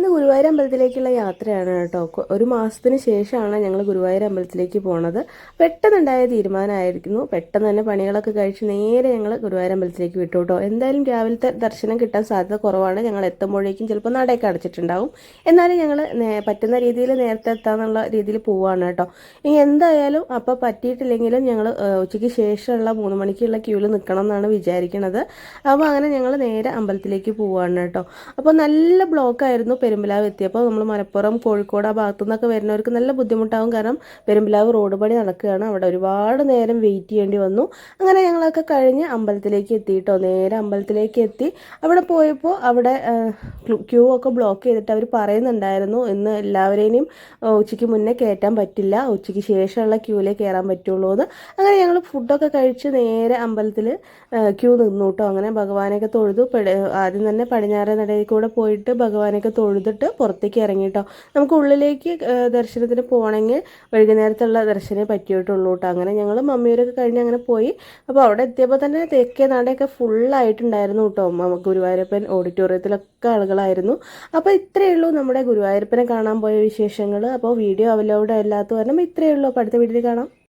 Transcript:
ഇന്ന് ഗുരുവായൂർ അമ്പലത്തിലേക്കുള്ള യാത്രയാണ് കേട്ടോ. ഒരു മാസത്തിന് ശേഷമാണ് ഞങ്ങൾ ഗുരുവായൂർ അമ്പലത്തിലേക്ക് പോണത്. പെട്ടെന്നുണ്ടായ തീരുമാനമായിരിക്കുന്നു. പെട്ടെന്ന് തന്നെ പണികളൊക്കെ കഴിച്ച് നേരെ ഞങ്ങൾ ഗുരുവായൂർ അമ്പലത്തിലേക്ക് വിട്ടു കേട്ടോ എന്തായാലും രാവിലത്തെ ദർശനം കിട്ടാൻ സാധ്യത കുറവാണ്. ഞങ്ങൾ എത്തുമ്പോഴേക്കും ചിലപ്പോൾ നടയൊക്കെ അടച്ചിട്ടുണ്ടാവും. എന്നാലും ഞങ്ങൾ പറ്റുന്ന രീതിയിൽ നേരത്തെ എത്താന്നുള്ള രീതിയിൽ പോവാണ് കേട്ടോ. ഇനി എന്തായാലും അപ്പോൾ പറ്റിയിട്ടില്ലെങ്കിലും ഞങ്ങൾ ഉച്ചയ്ക്ക് ശേഷമുള്ള മൂന്ന് മണിക്കുള്ള ക്യൂവിൽ നിൽക്കണം എന്നാണ് വിചാരിക്കുന്നത് അപ്പോൾ അങ്ങനെ ഞങ്ങൾ നേരെ അമ്പലത്തിലേക്ക് പോവാണ് കേട്ടോ. അപ്പോൾ നല്ല ബ്ലോക്കായിരുന്നു. പെരുമ്പലാവ് എത്തിയപ്പോൾ നമ്മൾ മലപ്പുറം കോഴിക്കോട് ആ ഭാഗത്തു നിന്നൊക്കെ വരുന്നവർക്ക് നല്ല ബുദ്ധിമുട്ടാവും. കാരണം പെരുമ്പലാവ് റോഡ് പണി നടക്കുകയാണ്. അവിടെ ഒരുപാട് നേരം വെയിറ്റ് ചെയ്യേണ്ടി വന്നു. അങ്ങനെ ഞങ്ങളൊക്കെ കഴിഞ്ഞ് അമ്പലത്തിലേക്ക് എത്തിയിട്ടോ നേരെ അമ്പലത്തിലേക്ക് എത്തി. അവിടെ പോയപ്പോൾ അവിടെ ക്യൂ ഒക്കെ ബ്ലോക്ക് ചെയ്തിട്ട് അവർ പറയുന്നുണ്ടായിരുന്നു ഇന്ന് എല്ലാവരെയും ഉച്ചയ്ക്ക് മുന്നേ കയറ്റാൻ പറ്റില്ല. ഉച്ചയ്ക്ക് ശേഷമുള്ള ക്യൂവിലേ കയറാൻ പറ്റുള്ളൂ എന്ന് അങ്ങനെ ഞങ്ങൾ ഫുഡൊക്കെ കഴിച്ച് നേരെ അമ്പലത്തിൽ ക്യൂ നിന്നു കേട്ടോ. അങ്ങനെ ഭഗവാനെയൊക്കെ തൊഴുതു. ആദ്യം തന്നെ പടിഞ്ഞാറേ നടയിൽ കൂടെ പോയിട്ട് ഭഗവാനെയൊക്കെ തൊഴുതിട്ട് പുറത്തേക്ക് ഇറങ്ങി കേട്ടോ നമുക്ക് ഉള്ളിലേക്ക് ദർശനത്തിന് പോകണമെങ്കിൽ വൈകുന്നേരത്തുള്ള ദർശനമേ പറ്റിയിട്ടുള്ളൂ കേട്ടോ അങ്ങനെ ഞങ്ങൾ മമ്മിയൂരൊക്കെ കഴിഞ്ഞ് അങ്ങനെ പോയി. അപ്പോൾ അവിടെ എത്തിയപ്പോൾ തന്നെ തെക്കേ നാടൊക്കെ ഫുള്ളായിട്ടുണ്ടായിരുന്നു കേട്ടോ ഗുരുവായൂരപ്പൻ ഓഡിറ്റോറിയത്തിലൊക്കെ ആളുകളായിരുന്നു. അപ്പോൾ ഇത്രയേ ഉള്ളൂ നമ്മുടെ ഗുരുവായൂരപ്പനെ കാണാൻ പോയ വിശേഷങ്ങൾ അപ്പോൾ വീഡിയോ അവലോഡ് അല്ലാത്ത കാരണം ഇത്രയേ ഉള്ളൂ. അപ്പോൾ അടുത്ത വീഡിയോയിൽ കാണാം.